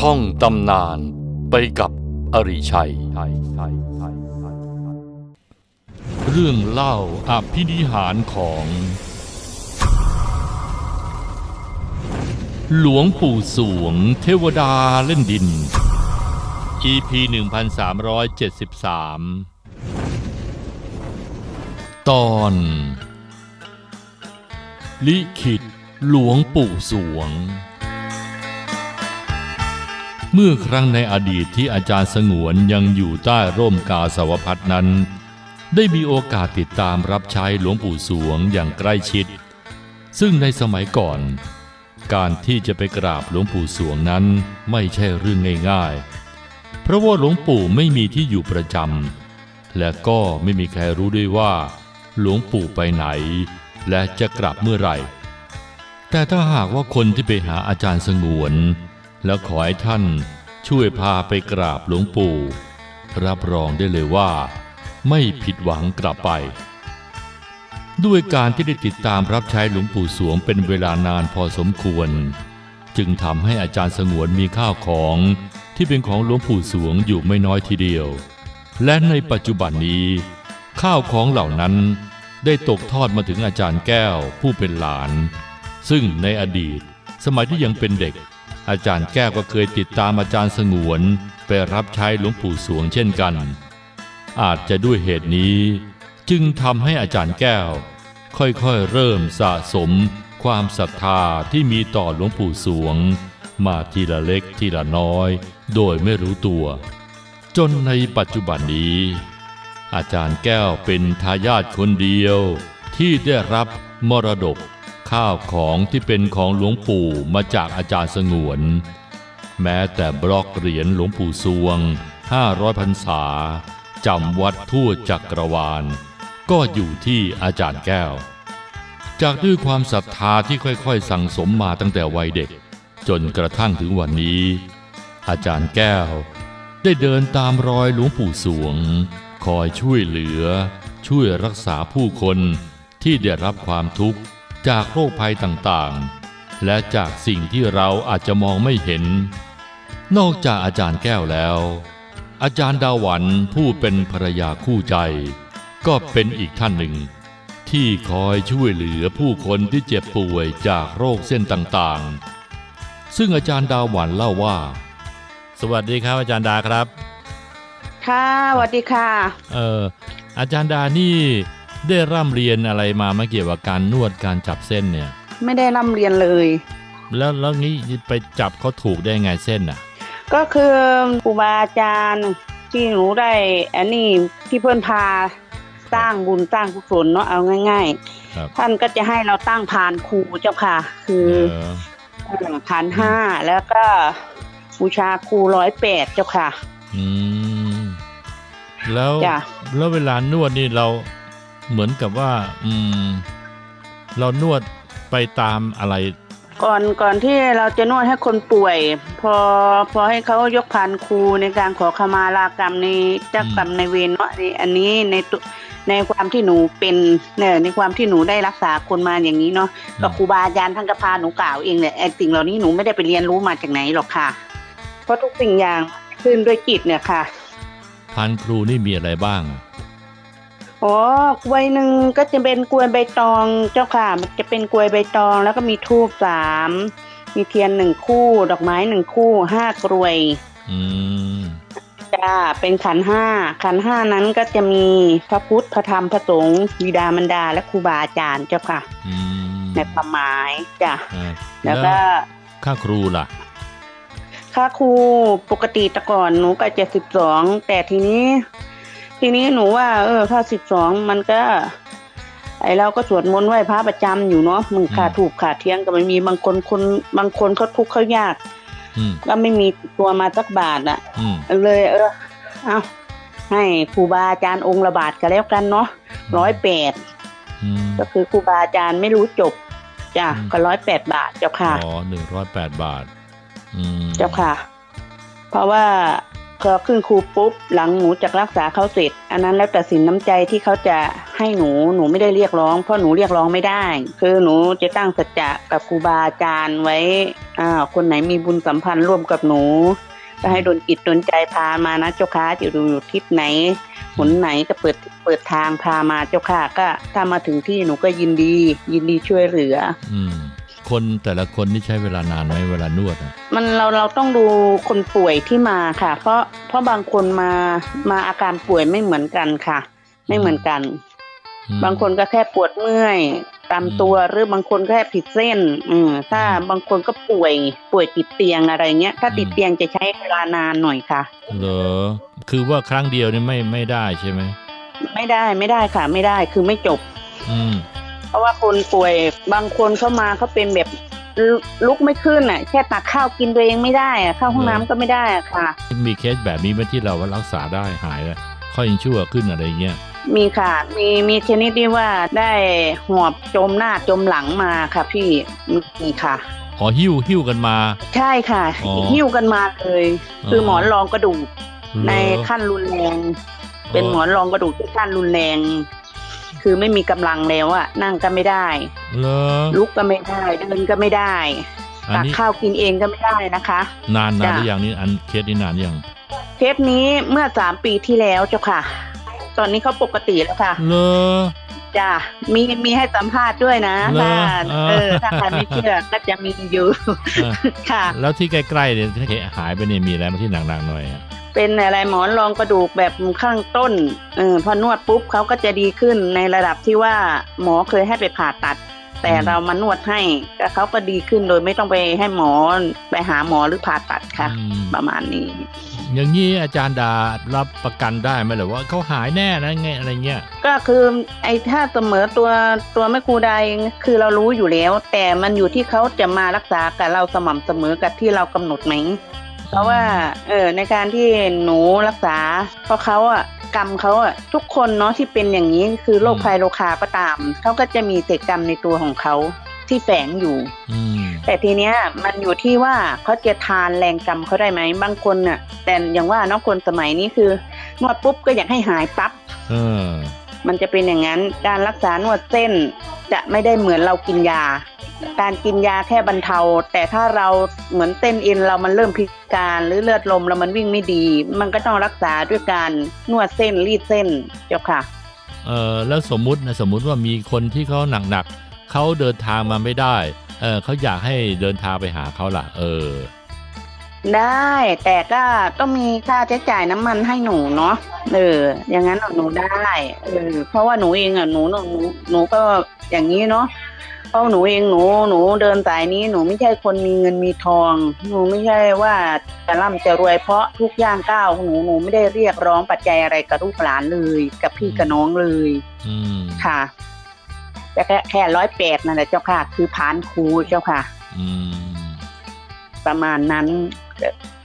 ท่องตำนานไปกับอริชัย เรื่องเล่าอภินิหารของ หลวงปู่สวงเทวดาเล่นดิน EP 1373 ตอน ลิขิตหลวงปู่สวง เมื่อครั้งในอดีตที่อาจารย์สงวนยังอยู่ใต้ร่มกาสาวพัดนั้น ได้มีโอกาสติดตามรับใช้หลวงปู่สวงอย่างใกล้ชิด ซึ่งในสมัยก่อน การที่จะไปกราบหลวงปู่สวงนั้นไม่ใช่เรื่องง่ายๆ เพราะว่าหลวงปู่ไม่มีที่อยู่ประจำและก็ไม่มีใครรู้ด้วยว่า หลวงปู่ไปไหน และจะกลับเมื่อไหร่ แต่ถ้าหากว่าคนที่ไปหาอาจารย์สงวน แล้วขอให้ท่านช่วยพาไปกราบหลวงปู่ รับรองได้เลยว่า ไม่ผิดหวังกลับไป ด้วยการที่ได้ติดตามรับใช้หลวงปู่สวงเป็นเวลานานพอสมควร จึงทำให้อาจารย์สงวนมีข้าวของที่เป็นของหลวงปู่สวงอยู่ไม่น้อยทีเดียว และในปัจจุบันนี้ ข้าวของเหล่านั้นได้ตกทอดมาถึงอาจารย์แก้วผู้เป็นหลาน ซึ่งในอดีตสมัยที่ยังเป็นเด็ก อาจารย์แก้วก็เคยติดตามอาจารย์สงวนไปรับใช้หลวงปู่สวงเช่นกัน อาจจะด้วยเหตุนี้ จึงทำให้อาจารย์แก้ว ค่อยๆเริ่มสะสม ความศรัทธาที่มีต่อหลวงปู่สวง มาทีละเล็กทีละน้อย โดยไม่รู้ตัว จนในปัจจุบันนี้ อาจารย์แก้วเป็นทายาทคนเดียวที่ได้รับมรดก ข้าวของที่เป็นของหลวงปู่มาจากอาจารย์สงวน แม้แต่บล็อกเหรียญหลวงปู่สวง 500พรรษาจำวัดทั่วจักรวาล ก็อยู่ที่อาจารย์แก้ว จากด้วยความศรัทธาที่ค่อยๆ สั่งสมมาตั้งแต่วัยเด็ก จนกระทั่งถึงวันนี้ อาจารย์แก้ว ได้เดินตามรอยหลวงปู่สวง คอยช่วยเหลือ ช่วยรักษาผู้คนที่ได้รับความทุกข์ จากโรคภัยต่างๆ และจากสิ่งที่เราอาจจะมองไม่เห็น นอกจากอาจารย์แก้วแล้ว อาจารย์ดาหวัน ผู้เป็นภรรยาคู่ใจ ก็เป็นอีกท่านหนึ่ง ที่คอยช่วยเหลือผู้คนที่เจ็บป่วยจากโรคเส้นต่างๆ ซึ่งอาจารย์ดาหวันเล่าว่า สวัสดีครับอาจารย์ดาครับ ค่ะสวัสดีค่ะ เอออาจารย์ดานี่ ได้ร่ำเรียนอะไรมาไม่เกี่ยวกับการนวดการจับเส้นเนี่ย ไม่ได้ร่ำเรียนเลย แล้วแล้วงี้ไปจับเขาถูกได้ไงเส้นอะ ก็คือครูบาอาจารย์ที่หนูได้อันนี้ที่เพื่อนพาสร้างบุญสร้างกุศลเนาะเอาง่ายครับๆท่านก็จะให้เราตั้งพานครูเจ้าค่ะ คือเออเอ่อพานห้าแล้วก็บูชาครูร้อยแปดเจ้าค่ะ อืม แล้วจ้ะแล้วเวลานวดนี่เรา เหมือนกับว่าอืมเรานวดไปตามอะไร ก่อนก่อนที่เราจะนวดให้คนป่วย พอพอให้เขายกพานครูในการขอขมาลากรรมในเจ้ากรรมในายเวรเนาะนี่อันนี้ในตุในความที่หนูเป็นเนี่ยในความที่หนูได้รักษาคนมาอย่างนี้เนาะก็ครูบาอาจารย์ท่านก็พาหนูกล่าวเองเนี่ยไอ้สิ่งเหล่านี้หนูไม่ได้ไปเรียนรู้มาจากไหนหรอกค่ะ เพราะทุกสิ่งอย่างขึ้นด้วยจิตเนี่ยค่ะพันครูนี่มีอะไรบ้าง อะอ๋อกล้วยหนึ่งก็จะเป็นกล้วยใบตองเจ้าค่ะ มันจะเป็นกล้วยใบตอง แล้วก็มีทูบสามมีเทียนหนึ่งคู่ ดอกไม้หนึ่งคู่ห้ากล้วยอืมจ้าเป็นขันห้าขันห้านั้นก็จะมีพระพุทธพระธรรมพระสงฆ์วิดามันดาและครูบาอาจารย์เจ้าค่ะอืมในความหมายจ้ะอ่าแล้วก็ค่าครูล่ะค่าครูปกติแต่ก่อนหนูก็จะสิบสองแต่ทีนี้ ทีนี้หนูว่า เออถ้าสิบสองมันก็ ไอเราก็สวดมนต์ไหว้พระประจำอยู่เนาะมึงขาดถูกขาดเที่ยงก็มันมีบางคนคนบางคนเขาทุกข์เขายากอืมก็ไม่มีติดตัวมาสักบาทอะอืมเลย เออ เอาให้ครูบาอาจารย์องค์ละบาทก็แล้วกันเนาะร้อยแปดอืมก็คือครูบาอาจารย์ไม่รู้จบจ้ะอืมก็ร้อยแปดบาทเจ้าค่ะอ๋อหนึ่งร้อยแปดบาทอืมเจ้าค่ะ เพราะว่า พอขึ้นครูปุ๊บหลังหนูจากรักษาเขาเสร็จ อันนั้นแล้วแต่สินน้ำใจที่เขาจะให้หนูหนูไม่ได้เรียกร้อง เพราะหนูเรียกร้องไม่ได้ คือหนูจะตั้งสัจจะกับครูบาอาจารย์ไว้อ่าคนไหนมีบุญสัมพันธ์ร่วมกับหนูก็ให้ดนจิตดนใจพามานะเจ้าค่ะอยู่อยู่ทิศไหนหนไหนก็เปิดเปิดทางพามาเจ้าค่ะก็ถ้ามาถึงที่หนูก็ยินดี ยินดีช่วยเหลือ อืม คนแต่ละคนนี่ใช้เวลานานไหมเวลานวดอะมันเราเราต้องดูคนป่วยที่มาค่ะ เพราะเพราะบางคนมามาอาการป่วยไม่เหมือนกันค่ะ ไม่เหมือนกันอืมบางคนก็แค่ปวดเมื่อยตามตัวหรือบางคนก็แค่ผิดเส้น อืมถ้าบางคนก็ป่วยป่วยติดเตียงอะไรเงี้ย ถ้าติดเตียงจะใช้เวลานานหน่อยค่ะ เหรอ คือว่าครั้งเดียวนี่ไม่ไม่ได้ใช่ไหม ไม่ได้ไม่ได้ค่ะ ไม่ได้คือไม่จบ อืม เพราะว่าคนป่วยบางคนเข้ามาเขาเป็นแบบลุลุกไม่ขึ้นอะแค่ตักข้าวกินตัวเองไม่ได้อะเข้าห้องน้ำก็ไม่ได้อะค่ะ มีเคสแบบนี้ไหมที่เราว่ารักษาได้หายแล้วค่อยยังชั่วขึ้นอะไรเงี้ยมีค่ะ มีมีชนิดที่ว่าได้หอบจมหน้าจมหลังมาค่ะพี่มีค่ะอ๋อหิ้วหิ้วกันมา ใช่ค่ะอ๋อหิ้วกันมาเลยอ๋อคือหมอนรองกระดูกเหรอในขั้นรุนแรง เป็นหมอนรองกระดูกที่ขั้นรุนแรง คือไม่มีกำลังแล้วอะนั่งก็ไม่ได้เหรอลุกก็ไม่ได้เดินก็ไม่ได้อันตักนี้ข้าวกินเองก็ไม่ได้นะคะ นานนานจ้ะหรือยังนี่อันเคสนี้นานยังเคสนี้เมื่อสามปีที่แล้วเจ้าค่ะ ตอนนี้เขาปกติแล้วค่ะเหรอจ้ะมีมีให้สัมภาษณ์ด้วยนะเหรอถ้าเออเออถ้าใครไม่เชื่อก็จะมีอยู่เออค่ะ แล้วที่ใกล้ๆเนี่ยที่หายไปเนี่ยมีอะไรมาที่หนักๆหน่อยอะ เป็นอะไรหมอนรองกระดูกแบบข้างต้นเออพอนวดปุ๊บเขาก็จะดีขึ้นในระดับที่ว่าหมอเคยให้ไปผ่าตัด แต่เรามานวดให้ก็เขาก็ดีขึ้นโดยไม่ต้องไปให้หมอไปหาหมอหรือผ่าตัดค่ะอืมประมาณนี้ อย่างนี้อาจารย์ดารับประกันได้ไหมหรือว่าเขาหายแน่นะไงอะไรเงี้ยก็คือไอ้ถ้าเสมอตัวตัวแม่ครูใดคือเรารู้อยู่แล้ว แต่มันอยู่ที่เขาจะมารักษากับเราสม่ำเสมอกับที่เรากำหนดไหม เพราะว่าเออในการที่หนูรักษา เพราะเขาอะกรรมเขาอะทุกคนเนาะที่เป็นอย่างนี้คือโรคภัยโรคาก็ตามเขาก็จะมีเศษกรรมในตัวของเขาที่แฝงอยู่อืมแต่ทีเนี้ยมันอยู่ที่ว่าเขาจะทานแรงกรรมเขาได้ไหมบางคนน่ะ แต่อย่างว่าเนาะคนสมัยนี้คือนวดปุ๊บก็อยากให้หายปั๊บเออ มันจะเป็นอย่างนั้น การรักษานวดเส้นจะไม่ได้เหมือนเรากินยา การกินยาแค่บรรเทา แต่ถ้าเราเหมือนเส้นเอ็นเรามันเริ่มพิการหรือเลือดลมแล้วมันวิ่งไม่ดี มันก็ต้องรักษาด้วยการนวดเส้นรีดเส้นเจ้าค่ะ เออแล้วสมมุตินะสมมุติว่ามีคนที่เขาหนักๆเขาเดินทางมาไม่ได้ เออเขาอยากให้เดินทางไปหาเขาล่ะ เออ ได้แต่ก็ต้องมีค่าใช้จ่ายน้ำมันให้หนูเนาะเออ อย่างนั้นหนูได้เออเพราะว่าหนูเองอะหนูหนูหนูหนูก็อย่างนี้เนาะเพราะหนูเองหนูหนูเดินสายนี้หนูไม่ใช่คนมีเงินมีทอง หนูไม่ใช่ว่าจะร่ำจะรวยเพราะทุกย่างก้าวของหนูหนูไม่ได้เรียกร้องปัจจัยอะไรกับลูกหลานเลย กับพี่กับน้องเลยอืมค่ะแต่แค่แค่ร้อยแปดนั่นแหละเจ้าค่ะ คือผ่านครูเจ้าค่ะอืมประมาณนั้น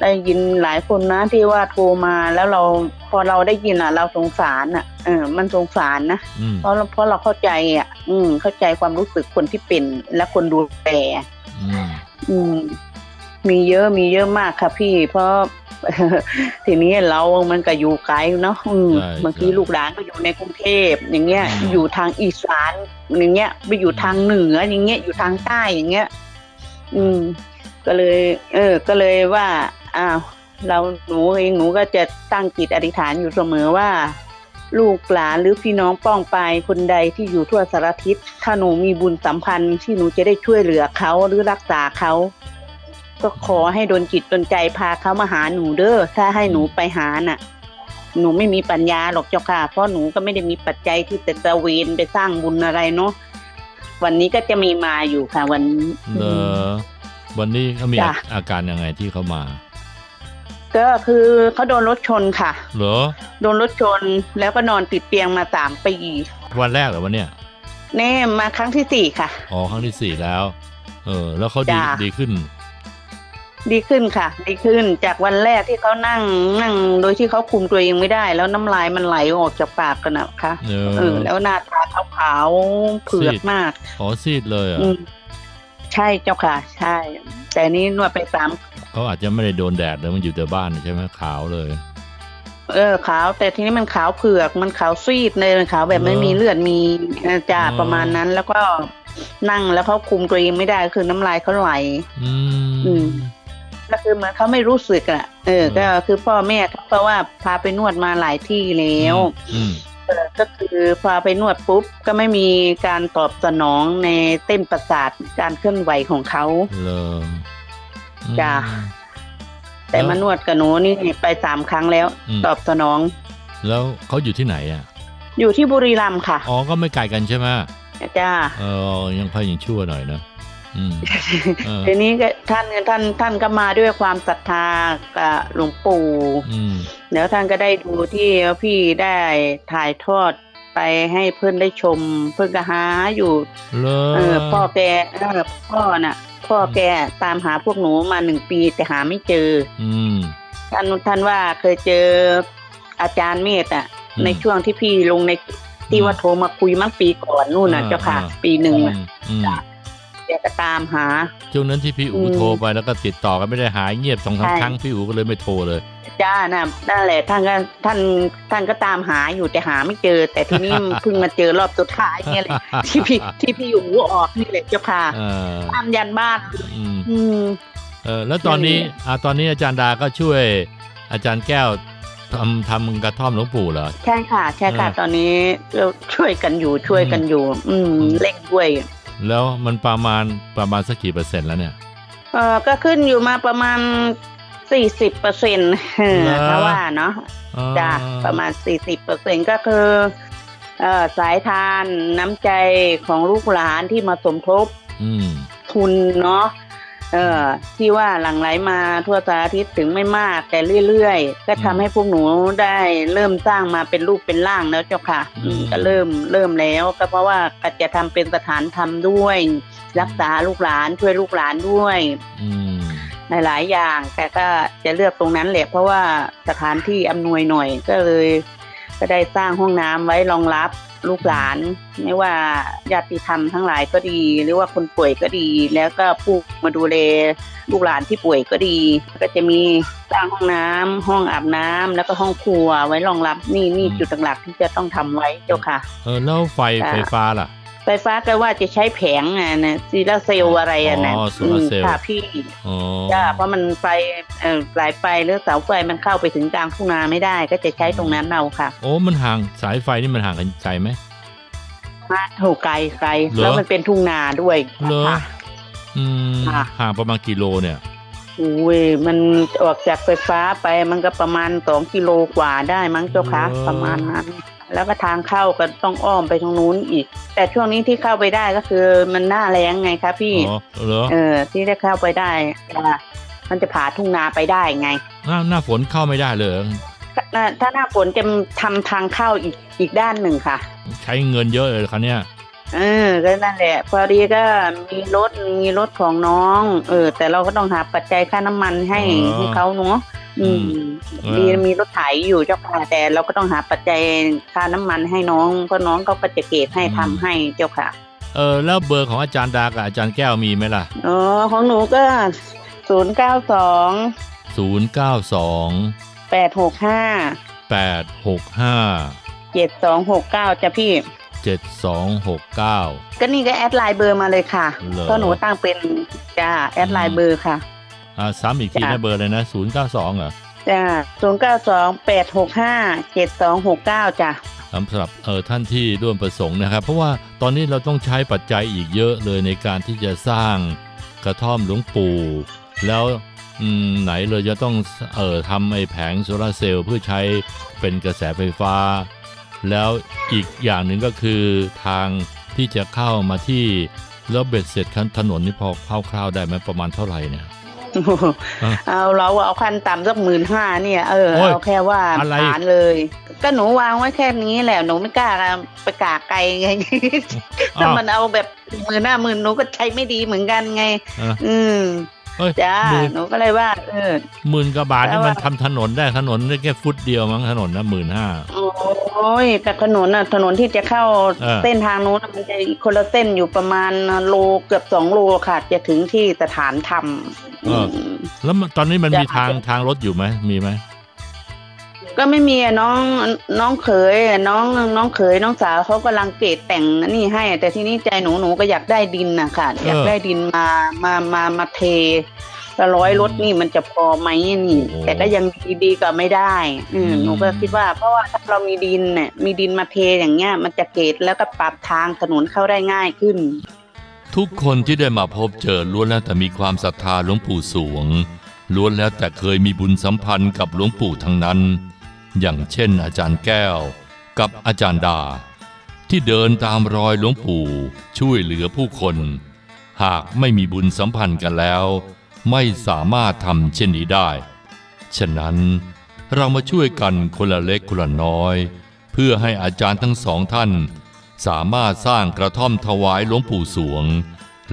ได้ยินหลายคนนะที่ว่าโทรมาแล้วเราพอเราได้ยินอะ เราสงสารอะเออมันสงสารนะอืมเพราะเราเพราะเราเข้าใจอะ อืม เข้าใจความรู้สึกคนที่เป็นและคนดูแลอืมอืมมีเยอะมีเยอะมากค่ะพี่ เพราะทีนี้เรามันก็อยู่ไกลเนาะอืมบางทีลูกหลานก็อยู่ในกรุงเทพอย่างเงี้ย อยู่ทางอีสานอย่างเงี้ย ไปอยู่ทางเหนืออย่างเงี้ย อยู่ทางใต้อย่างเงี้ย อืม ก็เลย เออ ก็เลยว่าอ้าวเราหนูเองหนูก็จะตั้งจิตอธิษฐานอยู่เสมอว่า ลูกหลานหรือพี่น้องป้องปายคนใดที่อยู่ทั่วสารทิศถ้าหนูมีบุญสัมพันธ์ที่หนูจะได้ช่วยเหลือเขาหรือรักษาเขา ก็ขอให้โดนจิตดนใจพาเขามาหาหนูเด้อถ้าให้หนูไปหาน่ะ หนูไม่มีปัญญาหรอกเจ้าค่ะ เพราะหนูก็ไม่ได้มีปัจจัยที่จะตะเวนไปสร้างบุญอะไรเนาะวันนี้ก็จะมีมาอยู่ค่ะ วันนี้เวันนี้เขามีจ้ะ อาการยังไงที่เขามา ก็คือเขาโดนรถชนค่ะ เหรอ โดนรถชนแล้วก็นอนติดเตียงมาสามปีวันแรกเหรอวะเนี่ยเน่มาครั้งที่สี่ค่ะ อ๋อครั้งที่สี่แล้ว เออ แล้วเขาดีจ้ะ ดีขึ้น ดีขึ้นค่ะ ดีขึ้นจากวันแรกที่เขานั่งนั่งโดยที่เขาคุมตัวเองไม่ได้ แล้วน้ำลายมันไหลออกจากปากกันนะคะเอเอออแล้วหน้าตาขาวๆเผือซีกดมาก อ๋อซีดเลยเหรอะอืม ใช่เจ้าค่ะ ใช่ แต่นี่นวดไปสามเขาอาจจะไม่ได้โดนแดดเลยมันอยู่แต่บ้านใช่ไหมขาวเลย เออขาว แต่ทีนี้มันขาวเผือกมันขาวซีดเลยมันขาวแบบไม่เหรอมีเลือดมีเอ่อจ่าอ๋อประมาณนั้นแล้วก็นั่งแล้วเขาคุมตัวเองไม่ได้คือน้ำลายเขาไหลอือืมมก็คือเหมือนเขาไม่รู้สึกอะ เอออืมก็คือพ่อแม่เขาเพราะว่าพาไปนวดมาหลายที่แล้วอืมเออ ก็คือพาไปนวดปุ๊บก็ไม่มีการตอบสนองในเต้นประสาทการเคลื่อนไหวของเขาเลอจ้ะอืมแต่แล้วมานวดกับหนูนี่ไปสามครั้งแล้วอืมตอบสนอง แล้วเขาอยู่ที่ไหนอะ อยู่ที่บุรีรัมย์ค่ะ อ๋อ ก็ไม่ไกลกันใช่ไหมจ้าเออยังพอยังชั่วหน่อยนะอืมเออ ทีนี้ก็ท่านท่านท่านก็มาด้วยความศรัทธากับหลวงปู่อืมแล้วท่านก็ได้ดูที่พี่ได้ถ่ายทอดไปให้เพื่อนได้ชม เพื่อนก็หาอยู่เลอเออพ่อแกเออพ่อน่ะ พ่อแกตามหาพวกหนูมาหนึ่งปีแต่หาไม่เจออืมท่านท่านว่าเคยเจออาจารย์เมธอะอืมในช่วงที่พี่ลงในที่ว่าโทรมาคุยมั้งปีก่อนนู่นน่ะอ่าเจ้าค่ะอ่าปีหนึ่งอะ อืมจ้ะแกก็ตามหา ช่วงนั้นที่พี่อูอืมโทรไปแล้วก็ติดต่อกันไม่ได้หายเงียบสองสามใช่ครั้งพี่อูก็เลยไม่โทรเลย จ้าน่ะนั่นแหละท่านก็ท่านท่านก็ตามหาอยู่แต่หาไม่เจอ แต่ทีนี้เพิ่งมาเจอรอบสุดท้ายเนี่ยแหละที่พี่ที่พี่อยู่ออกนี่แหละเจ้าค่ะเออตามยันบ้านอืมอืมเออแล้วตอนนี้นั่นแหละอ่าตอนนี้อาจารย์ดาก็ช่วย อาจารย์แก้วทำทำกระท่อมหลวงปู่เหรอใช่ค่ะ ใช่ค่ะเออตอนนี้เราช่วยกันอยู่ช่วยกันอยู่ อืมอืมเร่งด้วย แล้วมันประมาณประมาณสักกี่เปอร์เซ็นต์แล้วเนี่ยเออก็ขึ้นอยู่มาประมาณสี่สิบเปอร์เซ็นต์เหรอถ้าว่าเนาะอ๋อจ้ะประมาณสี่สิบเปอร์เซ็นก็คือเอ่อสายทานน้ำใจของลูกหลานที่มาสมทบอืมทุนเนาะ เออที่ว่าหลั่งไหลมาทั่วสารทิศถึงไม่มาก แต่เรื่อยๆ ก็ทำให้พวกหนูได้เริ่มสร้างมาเป็นรูปเป็นร่างแล้วเจ้าค่ะอืมก็เริ่มเริ่มแล้วก็เพราะว่าก็จะทำเป็นสถานธรรมด้วย รักษาลูกหลานช่วยลูกหลานด้วยอืมหลายๆอย่าง แต่ก็จะเลือกตรงนั้นแหละเพราะว่าสถานที่อำนวยหน่อยก็เลย ก็ได้สร้างห้องน้ำไว้รองรับ ลูกหลาน ไม่ว่าญาติธรรมทั้งหลายก็ดี หรือว่าคนป่วยก็ดี แล้วก็ผู้มาดูแลลูกหลานที่ป่วยก็ดี ก็จะมีสร้างห้องน้ำห้องอาบน้ำแล้วก็ห้องครัวไว้รองรับนี่นี่จุดหลักๆที่จะต้องทำไว้เจ้าค่ะ เออแล้วไฟจ้ะไฟฟ้าล่ะ ไฟฟ้าก็ว่าจะใช้แผงอะนะซีลาร์เซลล์อะไรอะนะอ๋อโซลาร์เซลล์อืมค่ะพี่อ๋อจ้าเพราะมันไฟเอ่อสายไฟหรือเสาไฟมันเข้าไปถึงกลางทุ่งนาไม่ได้ ก็จะใช้ตรงนั้นเอาค่ะ โอ้มันห่างสายไฟนี่มันห่างกันไกลไหมมาโถไกลไกลเหรอแล้วมันเป็นทุ่งนาด้วยเหรอค่ะอืมค่ะห่างประมาณกิโลเนี่ยอุ้ยมันออกจากไฟฟ้าไปมันก็ประมาณสองกิโลกว่าได้มั้งเจ้าคะเหรอประมาณนั้น แล้วก็ทางเข้าก็ต้องอ้อมไปทางนู้นอีก แต่ช่วงนี้ที่เข้าไปได้ก็คือมันหน้าแรงไงคะพี่อ๋อเหรอเออ ที่ได้เข้าไปได้จ้ะมันจะผ่าทุ่งนาไปได้ไง หน้าหน้าฝนเข้าไม่ได้เลยเหรอถ้าถ้าหน้าฝนจะทำทางเข้าอีกอีกด้านหนึ่งค่ะ ใช้เงินเยอะเลยคันเนี้ยเออก็นั่นแหละ พอดีก็มีรถมีรถของน้อง เออ แต่เราก็ต้องหาปัจจัยค่าน้ำมันให้อ๋อให้เขาเนาะ อืมเออดีมีรถไถอยู่เจ้าค่ะแต่เราก็ต้องหาปัจจัยค่าน้ำมันให้น้องเพราะน้องเขาก็จะเก็บให้ทำให้เจ้าค่ะ เออแล้วเบอร์ของอาจารย์ดากับอาจารย์แก้วมีไหมล่ะอ๋อของหนูก็ศูนย์เก้าสอง092แปดหกห้า865เจ็ดสองหกเก้าจ้ะพี่7269ก็นี่ก็แอดไลน์เบอร์มาเลยค่ะเหรอก็หนูตั้งเป็นจ้าแอดไลน์เบอร์ค่ะ อ่าซ้ำอีกทีจ้ะนะเบอร์เลยนะ092เหรอจ้าศูนย์เก้าสองแปดหกห้าเจ็ดสองหกเก้าจ้ะสำหรับเออท่านที่ร่วมประสงค์นะครับ เพราะว่าตอนนี้เราต้องใช้ปัจจัยอีกเยอะเลยในการที่จะสร้างกระท่อมหลวงปู่ แล้วอืมไหนเลยจะต้องเอ่อทำไอ้แผงโซลาร์เซลล์เพื่อใช้เป็นกระแสไฟฟ้า แล้วอีกอย่างหนึ่งก็คือทางที่จะเข้ามาที่แล้วเบ็ดเสร็จคันถนนนี่พอคร่าวๆได้ไหมประมาณเท่าไหร่เนี่ยอะ เอาเราเอาขั้นต่ำสักหมื่นห้าเนี่ย เออโอ้ยเอาแค่ว่าอะไรฐานเลย ก็หนูวางไว้แค่นี้แหละหนูไม่กล้าไปกาไกลไงถ้าอ้าวมันเอาแบบหมื่นห้าหมื่นหนูก็ใช้ไม่ดีเหมือนกันไงเอออืมเอ้ยจ้าหมื่นหนูก็เลยว่าเออหมื่นกว่าบาทนี่แต่ว่ามัมันทำถนนได้ถนนได้แค่ฟุตเดียวมั้งถนนนะหมื่นห้าโอ้ยแต่ถนนน่ะถนนที่จะเข้าเออเส้นทางนู้นน่ะมันจะอีกคนละเส้นอยู่ประมาณโลเกือบสองโลค่ะจะถึงที่สถานธรรม เออมแล้วมันตอนนี้มันจะมีทางทางรถอยู่ไหมมีไหมก็ไม่มีอะน้องน้องเขยอะน้องน้องเขยน้องสาวเขากำลังเกรดแต่งนี่ให้ แต่ทีนี้ใจหนูหนูก็อยากได้ดินนะค่ะ อยากได้ดินมามามามาเทแล้วร้อยรถนี่มันจะพอไหมนี่ แต่ก็ยังดีๆก็ไม่ได้ อืมหนูก็คิดว่า เพราะว่าถ้าเรามีดินเนี่ยมีดินมาเทอย่างเงี้ย มันจะเกรดแล้วก็ปรับทางถนนเข้าได้ง่ายขึ้น ทุกคนที่ได้มาพบเจอล้วนแล้วแต่มีความศรัทธาหลวงปู่สวง ล้วนแล้วแต่เคยมีบุญสัมพันธ์กับหลวงปู่ทั้งนั้น อย่างเช่น อาจารย์แก้ว กับอาจารย์ดา ที่เดินตามรอยหลวงปู่ช่วยเหลือผู้คน หากไม่มีบุญสัมพันธ์กันแล้ว ไม่สามารถทำเช่นนี้ได้ ฉะนั้นเรามาช่วยกันคนละเล็กคนละน้อย เพื่อให้อาจารย์ทั้งสองท่าน สามารถสร้างกระท่อมถวายหลวงปู่สวง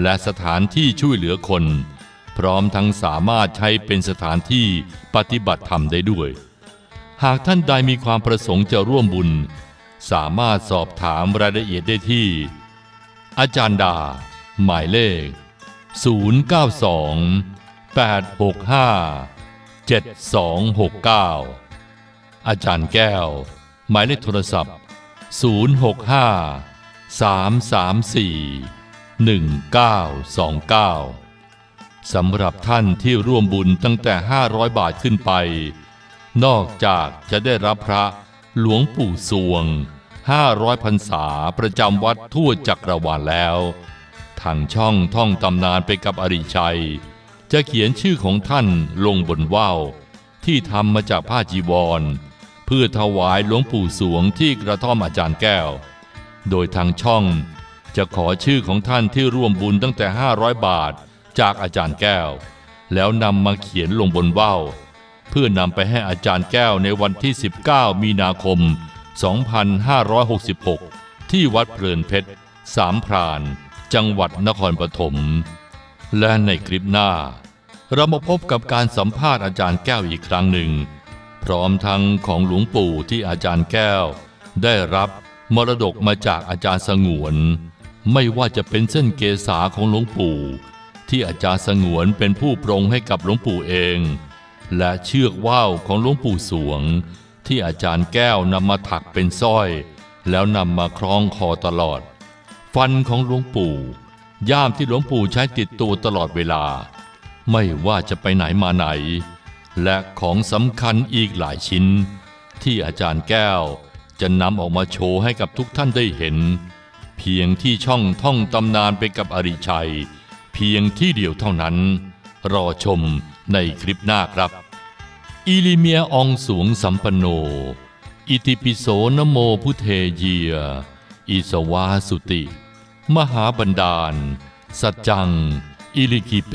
และสถานที่ช่วยเหลือคน พร้อมทั้งสามารถใช้เป็นสถานที่ปฏิบัติธรรมได้ด้วย หากท่านใดมีความประสงค์จะร่วมบุญ สามารถสอบถามรายละเอียดได้ที่ อาจารย์ดา หมายเลข 092 865 7269 อาจารย์แก้ว หมายเลขโทรศัพท์ 065 334 1929 สำหรับท่านที่ร่วมบุญตั้งแต่ 500 บาทขึ้นไป นอกจากจะได้รับพระหลวงปู่สวง 500พรรษาประจำวัดทั่วจักรวาลแล้ว ทางช่องท่องตำนานไปกับอริชัย จะเขียนชื่อของท่านลงบนว่าวที่ทำมาจากผ้าจีวร พื่อถวายหลวงปู่สวงที่กระท่อมอาจารย์แก้ว โดยทางช่องจะขอชื่อของท่านที่ร่วมบุญตั้งแต่ 500 บาทจากอาจารย์แก้ว แล้วนำมาเขียนลงบนว่าวเพื่อนำไปให้อาจารย์แก้วในวันที่ 19 มีนาคม 2566 ที่วัดเพลินเพชร สามพราน จังหวัดนครปฐม และในคลิปหน้า เรามาพบกับการสัมภาษณ์อาจารย์แก้วอีกครั้งหนึ่ง พร้อมทั้งของหลวงปู่ที่อาจารย์แก้ว ได้รับมรดกมาจากอาจารย์สงวน ไม่ว่าจะเป็นเส้นเกษาของหลวงปู่ ที่อาจารย์สงวนเป็นผู้ปรงให้กับหลวงปู่เอง และเชือกว่าวของหลวงปู่สวง ที่อาจารย์แก้วนำมาถักเป็นสร้อย แล้วนำมาคล้องคอตลอด ฟันของหลวงปู่ย่ามที่หลวงปู่ใช้ติดตัวตลอดเวลา ไม่ว่าจะไปไหนมาไหน และของสำคัญอีกหลายชิ้น ที่อาจารย์แก้วจะนำออกมาโชว์ให้กับทุกท่านได้เห็น เพียงที่ช่องท่องตำนานไปกับอริชัย เพียงที่เดียวเท่านั้น รอชมในคลิปหน้าครับอิลิเมียองสวงสัมปโน อิติปิโสนโมพุเทเยีย อิสวาสุติ มหาบันดาล สัจจัง อิลิกิเป